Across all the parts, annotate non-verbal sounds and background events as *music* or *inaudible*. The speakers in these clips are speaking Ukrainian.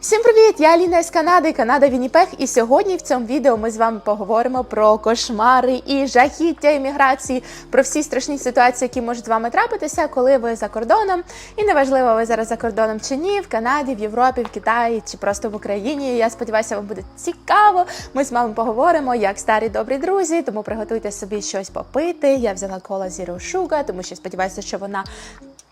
Всім привіт! Я Аліна з Канади, Канада Вінніпех. І сьогодні в цьому відео ми з вами поговоримо про кошмари і жахіття імміграції, про всі страшні ситуації, які можуть з вами трапитися, коли ви за кордоном. І неважливо, ви зараз за кордоном чи ні, в Канаді, в Європі, в Китаї чи просто в Україні. Я сподіваюся, вам буде цікаво. Ми з вами поговоримо як старі добрі друзі. Тому приготуйте собі щось попити. Я взяла кола Zero Sugar, тому що сподіваюся, що вона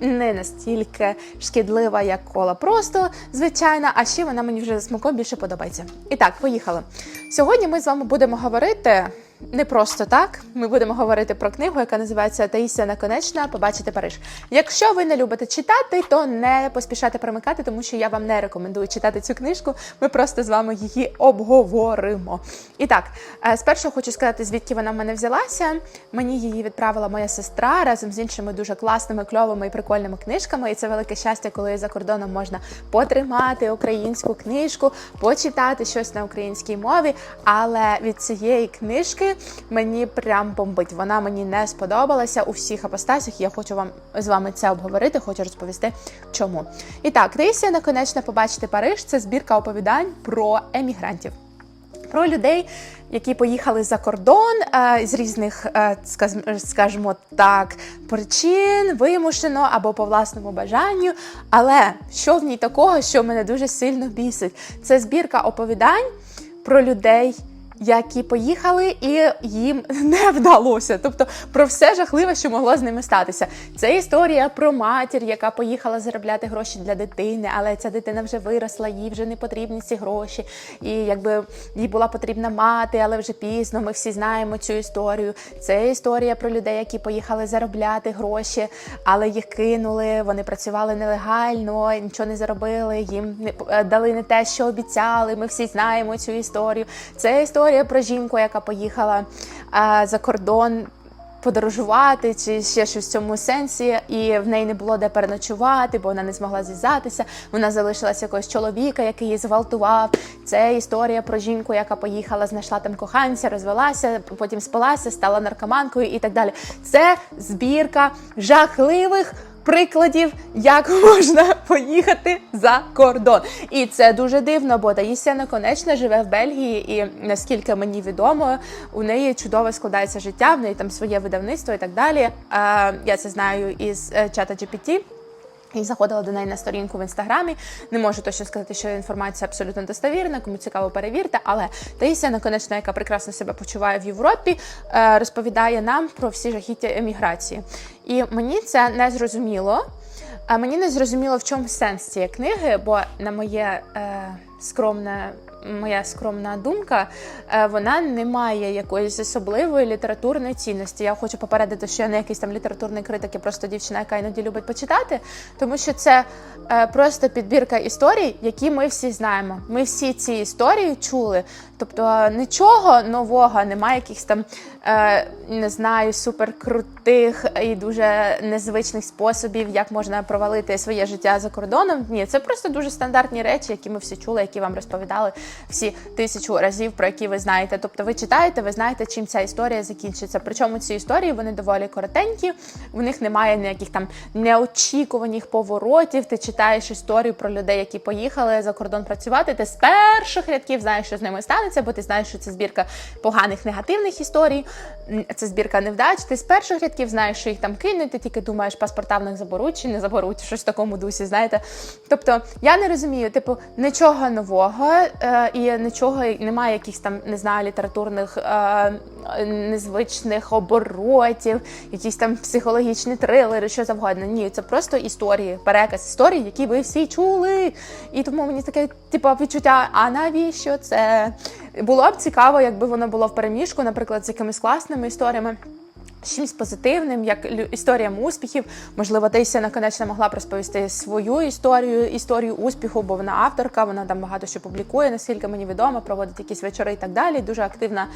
не настільки шкідлива, як кола просто звичайна, а ще вона мені вже смаком більше подобається. І так, поїхали. Сьогодні ми з вами будемо говорити не просто так. Ми будемо говорити про книгу, яка називається Таїсія Наконечна Побачити Париж. Якщо ви не любите читати, то не поспішайте примикати, тому що я вам не рекомендую читати цю книжку. Ми просто з вами її обговоримо. І так, е, спершу хочу сказати, звідки вона в мене взялася. Мені її відправила моя сестра разом з іншими дуже класними, кльовими і прикольними книжками. І це велике щастя, коли за кордоном можна потримати українську книжку, почитати щось на українській мові. Але від цієї книжки мені прям бомбить. Вона мені не сподобалася у всіх апостасях. Я хочу вам з вами це обговорити, хочу розповісти, чому. І так, Таїсія наконечно побачити Париж. Це збірка оповідань про емігрантів. Про людей, які поїхали за кордон е, з різних, е, скажімо так, причин, вимушено або по власному бажанню. Але що в ній такого, що мене дуже сильно бісить? Це збірка оповідань про людей. Які поїхали, і їм *laughs* не вдалося. Тобто про все жахливе, що могло з ними статися. Це історія про матір, яка поїхала заробляти гроші для дитини, але ця дитина вже виросла, їй вже не потрібні ці гроші. І якби їй була потрібна мати, але вже пізно. Ми всі знаємо цю історію. Це історія про людей, які поїхали заробляти гроші, але їх кинули. Вони працювали нелегально, нічого не заробили. Їм не дали не те, що обіцяли. Ми всі знаємо цю історію. Це історія про жінку, яка поїхала е, за кордон. Подорожувати чи ще щось в цьому сенсі, і в неї не було де переночувати, бо вона не змогла зв'язатися. Вона залишилася якогось чоловіка, який її зґвалтував. Це історія про жінку, яка поїхала, знайшла там коханця, розвелася, потім спалася, стала наркоманкою і так далі. Це збірка жахливих прикладів, як *laughs* можна поїхати за кордон. І це дуже дивно, бо Таїсія Наконечна живе в Бельгії, і наскільки мені відомо, у неї чудово складається життя, в неї там своє видавництво і так далі. Я це знаю із е, чата GPT. І заходила до неї на сторінку в інстаграмі. Не можу точно сказати, що інформація абсолютно достовірна, кому цікаво, перевірте. Але Таїсія Наконечна, яка прекрасно себе почуває в Європі, е, розповідає нам про всі жахіття еміграції. І мені це не зрозуміло. А мені не зрозуміло, в чому сенс цієї книги, бо на моє е, скромне. Моя скромна думка, е, вона не має якоїсь особливої літературної цінності. Я хочу попередити, що я не якийсь там літературний критик, я просто дівчина, яка іноді любить почитати, тому що це е, просто підбірка історій, які ми всі знаємо. Ми всі ці історії чули. Тобто нічого нового, немає якихось там, е, не знаю, суперкрутих і дуже незвичних способів, як можна провалити своє життя за кордоном. Ні, це просто дуже стандартні речі, які ми всі чули, які вам розповідали всі тисячу разів, про які ви знаєте. Тобто, ви читаєте, ви знаєте, чим ця історія закінчиться. Причому ці історії вони доволі коротенькі, в них немає ніяких там неочікуваних поворотів. Ти читаєш історію про людей, які поїхали за кордон працювати. Ти з перших рядків знаєш, що з ними станеться, бо ти знаєш, що це збірка поганих негативних історій, це збірка невдач. Ти з перших рядків знаєш, що їх там кинуть, ти тільки думаєш, паспорта в них заберуть чи не заберуть, щось в такому дусі, знаєте. Тобто я не розумію, типу, нічого нового е, і нічого немає якихось там, не знаю, літературних е, незвичних оборотів, якісь там психологічні трилери, що завгодно. Ні, це просто історії, переказ історій, які ви всі чули. І тому мені таке, типу, відчуття, а навіщо це? Було б цікаво, якби воно було в переміжку, наприклад, з якимись класними історіями. Чимось позитивним, як історіям успіхів. Можливо, Таїсія наконечно могла б розповісти свою історію, історію успіху, бо вона авторка, вона там багато що публікує, наскільки мені відомо, проводить якісь вечори і так далі. Дуже активна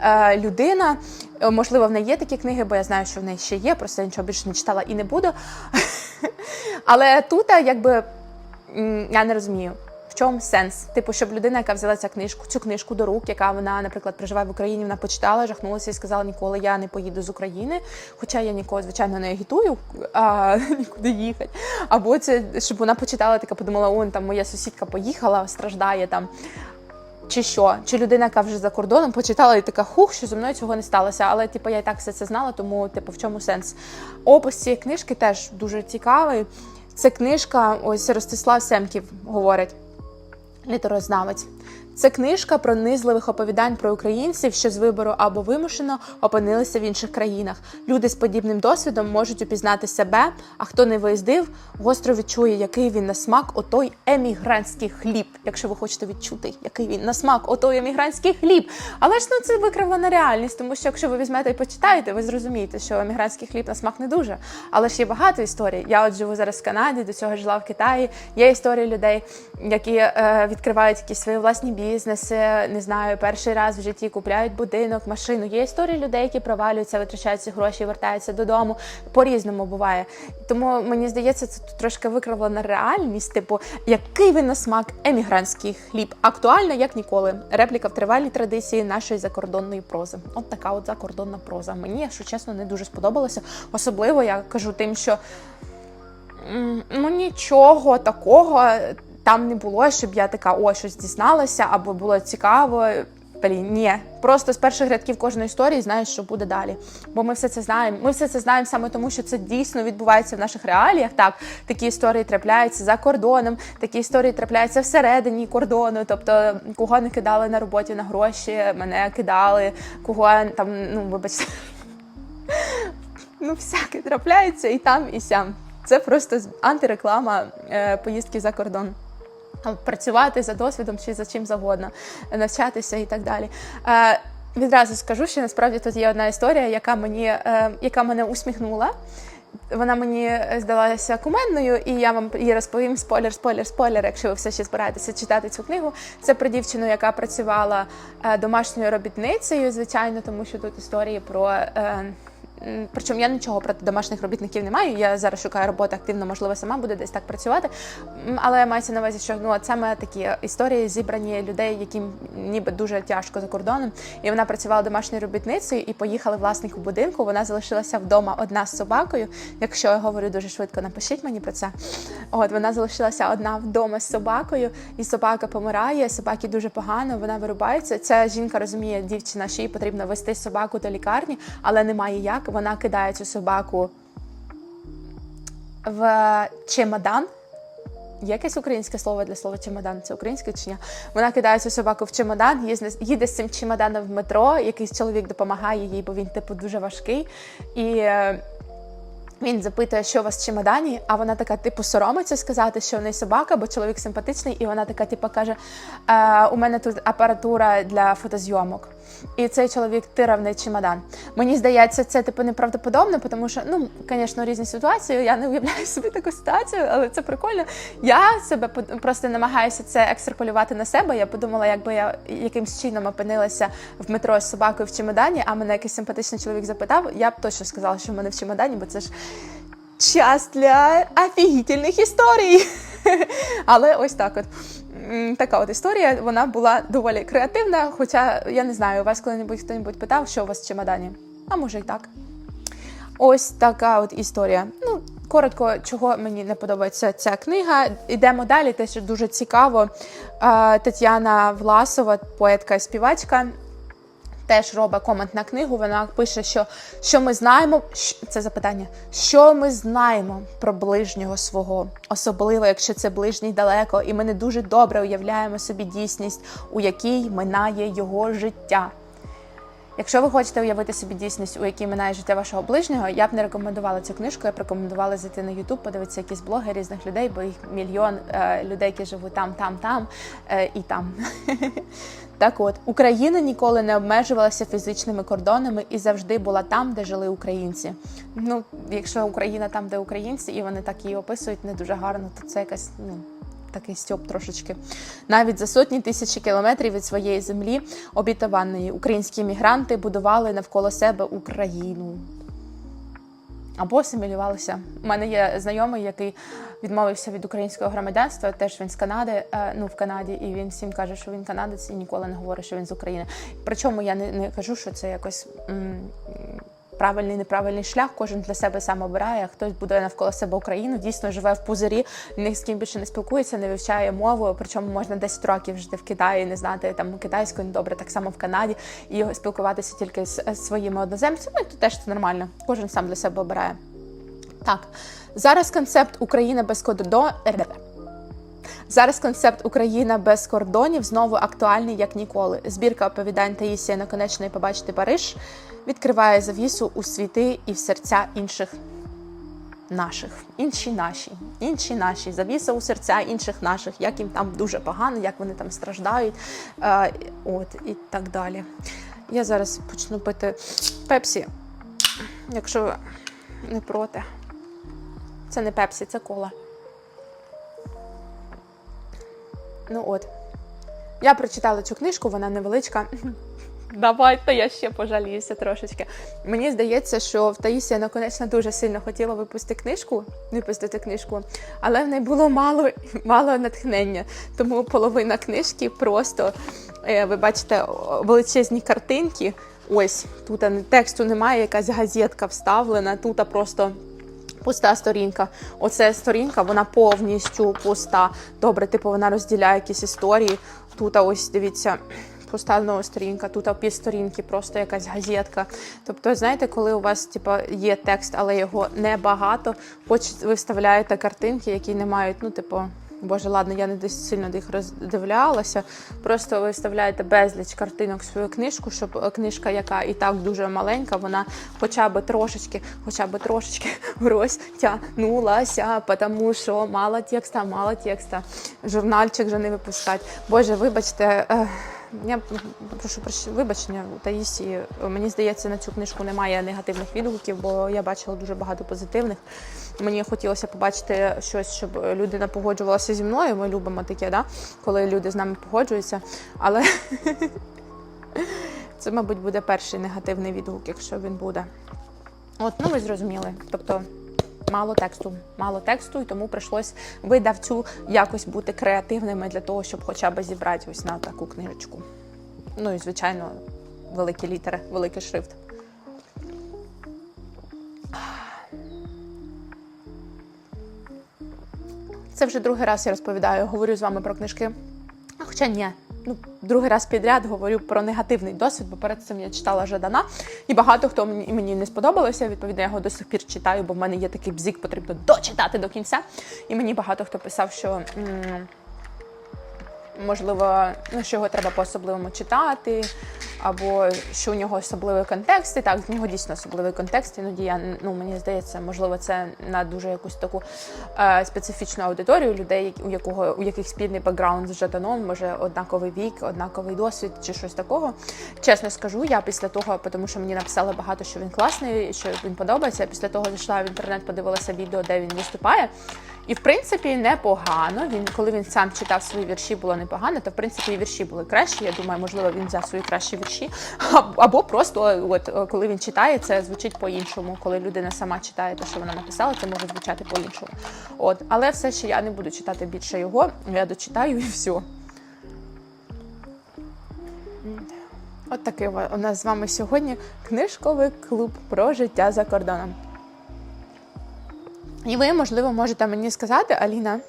е, людина. Е, Можливо, в неї є такі книги, бо я знаю, що в неї ще є, просто я нічого більше не читала і не буду. *laughs* Але тут, якби я не розумію. Чому сенс? Типу, щоб людина, яка взяла цю книжку, цю книжку до рук, яка вона, наприклад, проживає в Україні, вона почитала, жахнулася і сказала, ніколи я не поїду з України. Хоча я нікого, звичайно, не агітую а, *laughs* нікуди їхати. Або це щоб вона почитала, така подумала, он там моя сусідка поїхала, страждає там. Чи що? Чи людина, яка вже за кордоном почитала і така хух, що зі мною цього не сталося. Але типу, я і так все це знала, тому типу, в чому сенс? Опис цієї книжки теж дуже цікавий. Це книжка, ось Ростислав Семків говорить, літерознавець. Це книжка про низливих оповідань про українців, що з вибору або вимушено опинилися в інших країнах. Люди з подібним досвідом можуть упізнати себе, а хто не виїздив, гостро відчує, який він на смак отой емігрантський хліб. Якщо ви хочете відчути, який він на смак отой емігрантський хліб. Але ж ну це викривлена реальність, тому що якщо ви візьмете і почитаєте, ви зрозумієте, що емігрантський хліб на смак не дуже. Але ж є багато історій. Я от живу зараз в Канаді, до цього жила в Китаї. Є історії людей, які е, відкривають якісь свої власні бізнеси, не знаю, перший раз в житті купляють будинок, машину. Є історії людей, які провалюються, витрачають ці гроші, вертаються додому. По-різному буває. Тому мені здається, це тут трошки викривлена реальність. Типу, який він на смак емігрантський хліб. Актуально, як ніколи. Репліка в тривалій традиції нашої закордонної прози. От така от закордонна проза. Мені, якщо чесно, не дуже сподобалося. Особливо я кажу тим, що ну нічого такого там не було, щоб я така о, щось дізналася, або було цікаво. Блін, ні, просто з перших рядків кожної історії знаєш, що буде далі. Бо ми все це знаємо. Ми все це знаємо саме тому, що це дійсно відбувається в наших реаліях. Так, такі історії трапляються за кордоном, такі історії трапляються всередині кордону. Тобто, кого не кидали на роботі на гроші, мене кидали, кого там, ну вибачте, ну всяке трапляється і там, і сям. Це просто антиреклама е, поїздки за кордон. Працювати за досвідом чи за чим завгодно, навчатися і так далі. Е, відразу скажу, що насправді тут є одна історія, яка мені е, яка мене усміхнула. Вона мені здалася кумедною, і я вам її розповім спойлер, спойлер, спойлер, якщо ви все ще збираєтеся читати цю книгу. Це про дівчину, яка працювала е, домашньою робітницею, звичайно, тому що тут історії про. Е, Причому я нічого проти домашніх робітників не маю. Я зараз шукаю роботу активно, можливо, сама буде десь так працювати. Але мається на увазі, що ну от саме такі історії зібрані людей, яким ніби дуже тяжко за кордоном. І вона працювала домашньою робітницею і поїхали власнику будинку. Вона залишилася вдома одна з собакою. Якщо я говорю дуже швидко, напишіть мені про це. От вона залишилася одна вдома з собакою, і собака помирає. Собаки дуже погано, вона вирубається. Ця жінка розуміє, дівчина, що їй потрібно вести собаку до лікарні, але немає як. Вона кидає цю собаку в чемодан. Якесь українське слово для слова чемодан? Це українське чи ні? Вона кидає цю собаку в чемодан, їде, їде з цим чемоданом в метро. Якийсь чоловік допомагає їй, бо він типу дуже важкий. І е, він запитує, що у вас в чемодані, а вона така, типу, соромиться сказати, що в неї собака, бо чоловік симпатичний, і вона така, типу, каже: е, у мене тут апаратура для фотозйомок. І цей чоловік тирав в чемодан. Мені здається, це типу неправдоподобно, тому що, ну, звісно, різні ситуації. Я не уявляю *laughs* собі таку ситуацію, але це прикольно. Я себе просто намагаюся це екстраполювати на себе. Я подумала, якби я якимсь чином опинилася в метро з собакою в чемодані, а мене якийсь симпатичний чоловік запитав, я б точно сказала, що в мене в чемодані, бо це ж час для офігітельних історій. *laughs* Але ось так от. Така от історія, вона була доволі креативна. Хоча я не знаю, у вас коли-небудь хто-небудь питав, що у вас в чемодані? А може і так. Ось така от історія. Ну, коротко, чого мені не подобається ця книга. Йдемо далі, те, що дуже цікаво. Тетяна Власова, поетка і співачка, теж робить комент на книгу. Вона пише, що, що ми знаємо, це запитання, що ми знаємо про ближнього свого, особливо якщо це ближній далеко, і ми не дуже добре уявляємо собі дійсність, у якій минає його життя. Якщо ви хочете уявити собі дійсність, у якій минає життя вашого ближнього, я б не рекомендувала цю книжку. Я б рекомендувала зайти на YouTube, подивитися якісь блоги різних людей, бо їх мільйон е, людей, які живуть там, там, там е, і там. *laughs* Так от, Україна ніколи не обмежувалася фізичними кордонами і завжди була там, де жили українці. Ну, якщо Україна там, де українці, і вони так її описують не дуже гарно, то це якась ну. Такий стьоп трошечки. Навіть за сотні тисячі кілометрів від своєї землі обітованої українські мігранти будували навколо себе Україну. або асимілювалися. У мене є знайомий, який відмовився від українського громадянства. Теж він з Канади, е, ну в Канаді, і він всім каже, що він канадець і ніколи не говорить, що він з України. Причому я не, не кажу, що це якось. м, Правильний неправильний шлях, кожен для себе сам обирає. Хтось будує навколо себе Україну, дійсно живе в пузирі, ні з ким більше не спілкується, не вивчає мову. Причому можна 10 років жити в Китаї, не знати там китайської добре, так само в Канаді, і спілкуватися тільки з, своїми одноземцями. То теж це нормально. Кожен сам для себе обирає. Так, зараз концепт Україна без кордону. Зараз концепт Україна без кордонів знову актуальний як ніколи. Збірка оповідань Таїсія Наконечної побачити Париж відкриває завісу у світи і в серця інших наших, інші наші, інші наші, завіса у серця інших наших, як їм там дуже погано, як вони там страждають, е, от і так далі. Я зараз почну пити пепсі, якщо не проти. Це не пепсі, це кола. Ну от. Я прочитала цю книжку, вона невеличка. Давайте я ще пожаліюся трошечки. Мені здається, що в Таїсія наконець дуже сильно хотіла випустити книжку, випустити книжку, але в неї було мало, мало натхнення. Тому половина книжки просто е, ви бачите величезні картинки. Ось тут тексту немає, якась газетка вставлена, тут просто. Пуста сторінка. Оце сторінка, вона повністю пуста. Добре, типу вона розділяє якісь історії. Тут ось дивіться, пуста сторінка, тут а пів сторінки, просто якась газетка. Тобто, знаєте, коли у вас типу, є текст, але його небагато, хоч ви вставляєте картинки, які не мають, ну, типу. Боже, ладно, я не десь сильно їх роздивлялася. Просто ви вставляєте безліч картинок в свою книжку, щоб е, книжка, яка і так дуже маленька, вона хоча б трошечки, хоча б трошечки *laughs* розтягнулася, тому що мало текста, мало текста. Журнальчик вже не випускать. Боже, вибачте. Я прошу вибачення Таїсі. Мені здається, на цю книжку немає негативних відгуків, бо я бачила дуже багато позитивних. Мені хотілося побачити щось, щоб людина погоджувалася зі мною. Ми любимо таке, да? коли люди з нами погоджуються. Але *laughs* це, мабуть, буде перший негативний відгук, якщо він буде. От, ну ви зрозуміли. Тобто мало тексту, мало тексту, і тому прийшлось видавцю якось бути креативними для того, щоб хоча б зібрати ось на таку книжечку. Ну і звичайно, великі літери, великий шрифт. Це вже другий раз я розповідаю, говорю з вами про книжки. Хоча ні, ну другий раз підряд говорю про негативний досвід, бо перед цим я читала Жадана, і багато хто мені, не сподобалося. Відповідно, я його до сих пір читаю, бо в мене є такий бзик, потрібно дочитати до кінця. І мені багато хто писав, що. м, Можливо, ну, що його треба по-особливому читати, або що у нього особливий контекст. І так, в нього дійсно особливий контекст. Іноді я ну мені здається, можливо, це на дуже якусь таку е, специфічну аудиторію людей, у якого у яких спільний бекграунд з Жаданом, може однаковий вік, однаковий досвід чи щось такого. Чесно скажу, я після того, тому що мені написали багато, що він класний, що він подобається. Після того зайшла в інтернет, подивилася відео, де він виступає. І в принципі непогано. Він, коли він сам читав свої вірші, було непогано, то в принципі і вірші були кращі. Я думаю, можливо, він взяв свої кращі вірші. Або просто, от е, коли він читає, це звучить по-іншому. Коли людина сама читає те, що вона написала, це може звучати по-іншому. От, але все ще я не буду читати більше його. Я дочитаю і все. От такий у нас з вами сьогодні книжковий клуб про життя за кордоном. І ви, можливо, можете мені сказати, Аліна,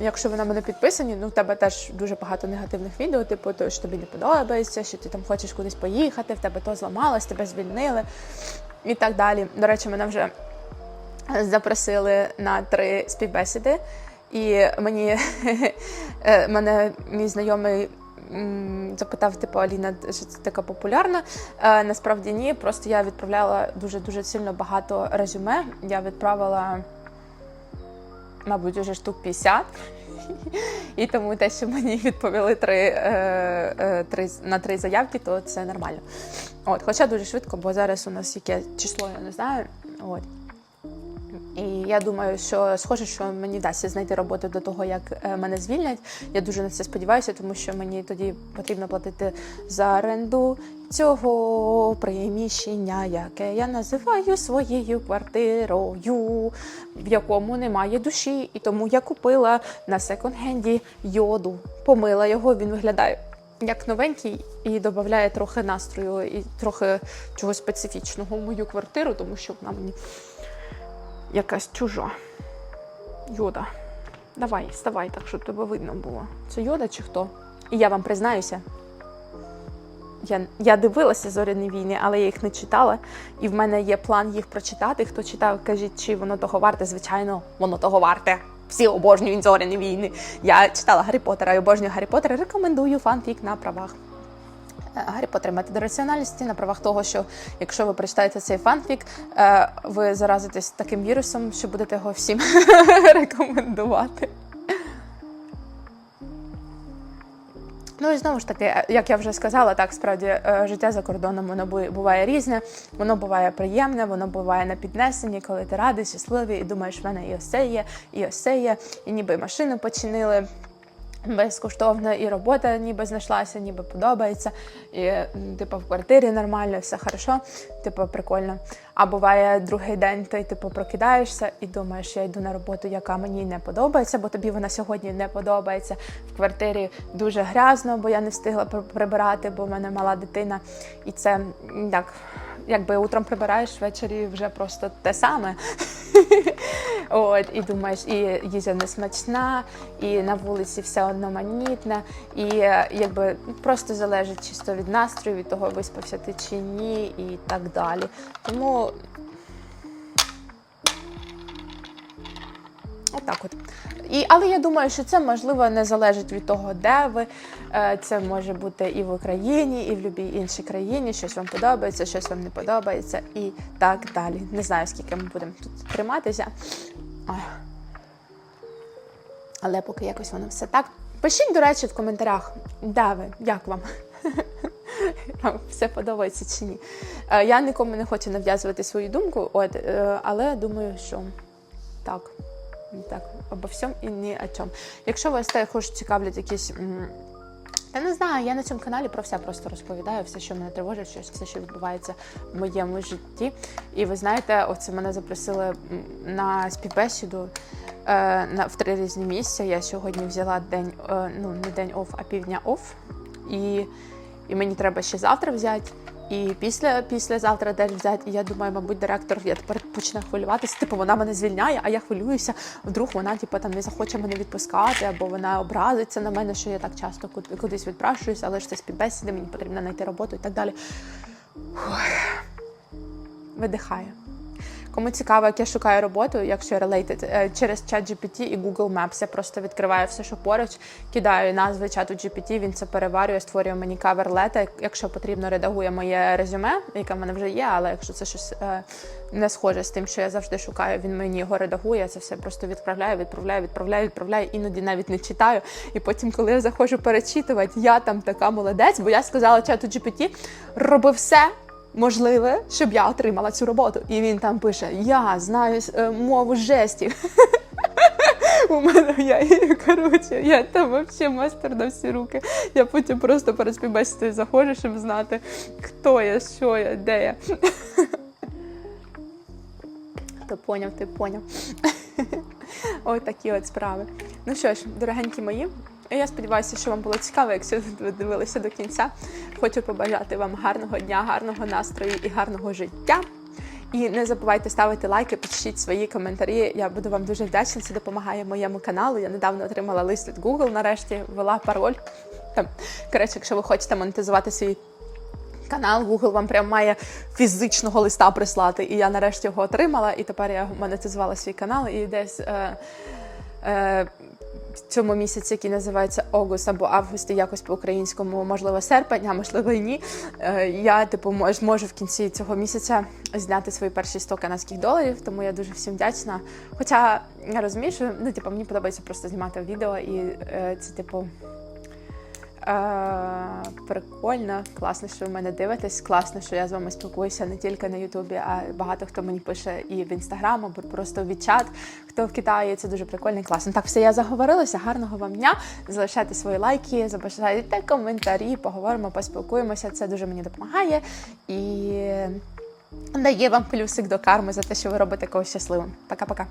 якщо ви на мене підписані, ну в тебе теж дуже багато негативних відео, типу, то, що тобі не подобається, що ти там хочеш кудись поїхати, в тебе то зламалось, тебе звільнили і так далі. До речі, мене вже запросили на три співбесіди, і мені *laughs* е, мене мій знайомий. Запитав, типу, Аліна, що це така популярна. Е, насправді ні. Просто я відправляла дуже дуже сильно багато резюме. Я відправила, мабуть, уже штук 50. І тому те, що мені відповіли три, е, е, три, на три заявки, то це нормально. От, хоча дуже швидко, бо зараз у нас яке число, я не знаю. От. І я думаю, що схоже, що мені вдасться знайти роботу до того, як е, мене звільнять. Я дуже на це сподіваюся, тому що мені тоді потрібно платити за оренду цього приміщення, яке я називаю своєю квартирою, в якому немає душі. І тому я купила на секонд-хенді йоду, помила його. Він виглядає як новенький і додає трохи настрою і трохи чогось специфічного в мою квартиру, тому що вона мені якась чужа. Йода. Давай, вставай, так, щоб тебе видно було. Це йода чи хто? І я вам признаюся. Я, я дивилася зоряні війни, але я їх не читала. І в мене є план їх прочитати. Хто читав, кажіть, чи воно того варте? Звичайно, воно того варте. Всі обожнюють зоряні війни. Я читала Гаррі Поттера і обожнюю Гаррі Поттера. Рекомендую фанфік на правах. Гаррі Поттер метод раціональності на правах того, що якщо ви прочитаєте цей фанфік, е, ви заразитесь таким вірусом, що будете його всім *laughs* рекомендувати. Ну і знову ж таки, е, як я вже сказала, так справді е, життя за кордоном воно бу- буває різне, воно буває приємне, воно буває на піднесенні, коли ти радий, щасливий і думаєш, в мене і ось це є, і ось це є, і ніби машину починили. Безкоштовно і робота ніби знайшлася, ніби подобається, і типу в квартирі нормально, все хорошо, типу прикольно. А буває другий день, ти типу прокидаєшся і думаєш, я йду на роботу, яка мені не подобається, бо тобі вона сьогодні не подобається. В квартирі дуже грязно, бо я не встигла прибирати, бо в мене мала дитина. І це так, якби утром прибираєш, ввечері вже просто те саме. *laughs* От, і думаєш, і їжа не смачна, і на вулиці все одноманітне, і е, якби просто залежить чисто від настрою, від того, виспався ти чи ні, і так далі. Тому Отак от. І, але я думаю, що це можливо не залежить від того, де ви. Е, Це може бути і в Україні, і в будь-якій іншій країні. Щось вам подобається, щось вам не подобається, і так далі. Не знаю, скільки ми будемо тут триматися. Але поки якось воно все так. Пишіть, до речі, в коментарях, де ви, як вам. *laughs* Вам все подобається чи ні. Е, Я нікому не хочу нав'язувати свою думку, от, е, але думаю, що так. Так, обо всьому і ні о чому. Якщо вас також цікавлять якісь. Я не знаю, я на цьому каналі про все просто розповідаю, все, що мене тривожить, щось, все, що відбувається в моєму житті. І ви знаєте, оце мене запросили на співбесіду е, на, в три різні місця. Я сьогодні взяла день, е, ну не день оф, а півдня оф. І, і мені треба ще завтра взяти. І після післязавтра теж взяти. І я думаю, мабуть, директор я тепер почне хвилюватися. Типу, вона мене звільняє, а я хвилююся. Вдруг вона, типу, там не захоче мене відпускати, або вона образиться на мене, що я так часто кудись відпрашуюся, але ж це співбесіди, мені потрібно знайти роботу і так далі. Видихаю. Кому цікаво, як я шукаю роботу, якщо related, е, через чат GPT і Google Maps. Я просто відкриваю все, що поруч, кидаю назви чату GPT, він це переварює, створює мені кавер-лета. Якщо потрібно, редагує моє резюме, яке в мене вже є, але якщо це щось е, не схоже з тим, що я завжди шукаю, він мені його редагує. Я це все просто відправляю, відправляю, відправляю, відправляю, іноді навіть не читаю. І потім, коли я заходжу перечитувати, я там така молодець, бо я сказала чату GPT, роби все можливе, щоб я отримала цю роботу. І він там пише: Я знаю е, мову жестів. *laughs* У мене я коротше, я там взагалі мастер на всі руки. Я потім просто перед співбесідою заходжу, щоб знати, хто я, що я, де я. *laughs* Хто поняв, ти поняв. *laughs* Ось такі от справи. Ну що ж, дорогенькі мої, я сподіваюся, що вам було цікаво, якщо ви дивилися до кінця. Хочу побажати вам гарного дня, гарного настрою і гарного життя. І не забувайте ставити лайки, пишіть свої коментарі. Я буду вам дуже вдячна. Це допомагає моєму каналу. Я недавно отримала лист від Google, нарешті ввела пароль. Там, коротше, якщо ви хочете монетизувати свій канал, Google вам прям має фізичного листа прислати. І я нарешті його отримала, і тепер я монетизувала свій канал і десь. Е, е, в цьому місяці, який називається Огуст або Август, і якось по-українському, можливо, серпень, а можливо і ні. Е, Я, типу, мож, можу в кінці цього місяця зняти свої перші 100 канадських доларів, тому я дуже всім вдячна. Хоча я розумію, що ну, типу, мені подобається просто знімати відео, і е, це, типу. Прикольно, класно, що ви мене дивитесь. Класно, що я з вами спілкуюся не тільки на Ютубі, а багато хто мені пише і в інстаграм, або просто в чат, хто в Китаї. Це дуже прикольно і класно. Так, все, я заговорилася. Гарного вам дня. Залишайте свої лайки, залишайте коментарі, поговоримо, поспілкуємося. Це дуже мені допомагає і дає вам плюсик до карми за те, що ви робите когось щасливим. Пока-пока.